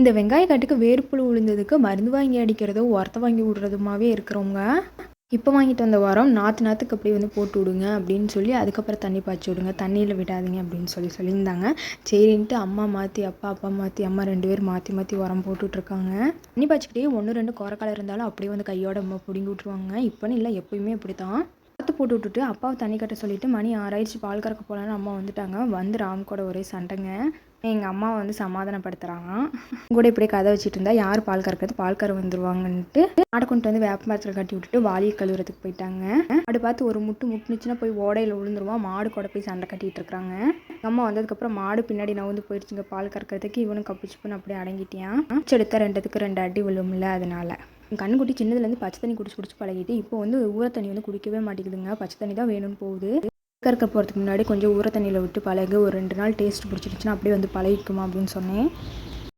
இந்த வெங்காய காட்டுக்கு வேர்ப்புழு விழுந்ததுக்கு மருந்து வாங்கி அடிக்கிறதோ உரத்தை வாங்கி விடுறதுமாவே இருக்கிறவங்க. இப்போ வாங்கிட்டு வந்த உரம் நாற்று நாற்றுக்கு அப்படியே வந்து போட்டு விடுங்க அப்படின்னு சொல்லி அதுக்கப்புறம் தண்ணி பாய்ச்சி விடுங்க. தண்ணியில் விடாதீங்க அப்படின்னு சொல்லி சொல்லியிருந்தாங்க. சரின்ட்டு அம்மா மாற்றி அப்பா அப்பா மாற்றி அம்மா ரெண்டு பேர் மாற்றி மாற்றி உரம் போட்டுட்ருக்காங்க. தண்ணி பாய்ச்சிக்கிட்டே ஒன்று ரெண்டு குறைக்கால இருந்தாலும் அப்படியே வந்து கையோட அம்மா பிடுங்கி விட்ருவாங்க இப்போன்னு இல்லை எப்பயுமே இப்படி தான் பார்த்து போட்டு விட்டுட்டு அப்பாவை தண்ணி கட்ட சொல்லிட்டு மணி ஆராய்ச்சி பால் கறக்க போகலான்னு அம்மா வந்துட்டாங்க. வந்து ராம் கூட ஒரே சண்டைங்க. எங்கள் அம்மாவை வந்து சமாதானப்படுத்துகிறாங்க கூட இப்படியே கதை வச்சுட்டு இருந்தா யார் பால் கறக்கிறது? பால் கற வந்துருவாங்கன்ட்டு. ஆடை கொண்டு வந்து வேப்ப மரத்தில் கட்டி விட்டுட்டு வாலியை கழுவுறதுக்கு போயிட்டாங்க. அப்படி பார்த்து ஒரு முட்டு முட்டுனுச்சுன்னா போய் ஓடையில் விழுந்துருவான் மாடு கூட போய் சண்டை கட்டிட்டு இருக்காங்க. எங்கள் அம்மா வந்ததுக்கப்புறம் மாடு பின்னாடி நவுந்து போயிடுச்சுங்க பால் கறக்கிறதுக்கு இவனும் கப்பிச்சுப்புன்னு அப்படியே அடங்கிட்டியான் எடுத்த ரெண்டுத்துக்கு ரெண்டு அடி விழும்ல அதனால. கண்ணுக்குட்டி சின்னதுலேருந்து பச்சை தண்ணி குடிச்சு குடிச்சு பழகிட்டு இப்போ வந்து ஊற தண்ணி வந்து குடிக்கவே மாட்டேங்குதுங்க. பச்சை தண்ணி தான் வேணும்னு போகுது. கறக்க போகிறதுக்கு முன்னாடி கொஞ்சம் ஊற தண்ணியில் விட்டு பழகு ஒரு ரெண்டு நாள் டேஸ்ட் பிடிச்சிருச்சுன்னா அப்படியே வந்து பழகிக்குமா அப்படின்னு சொன்னேன்.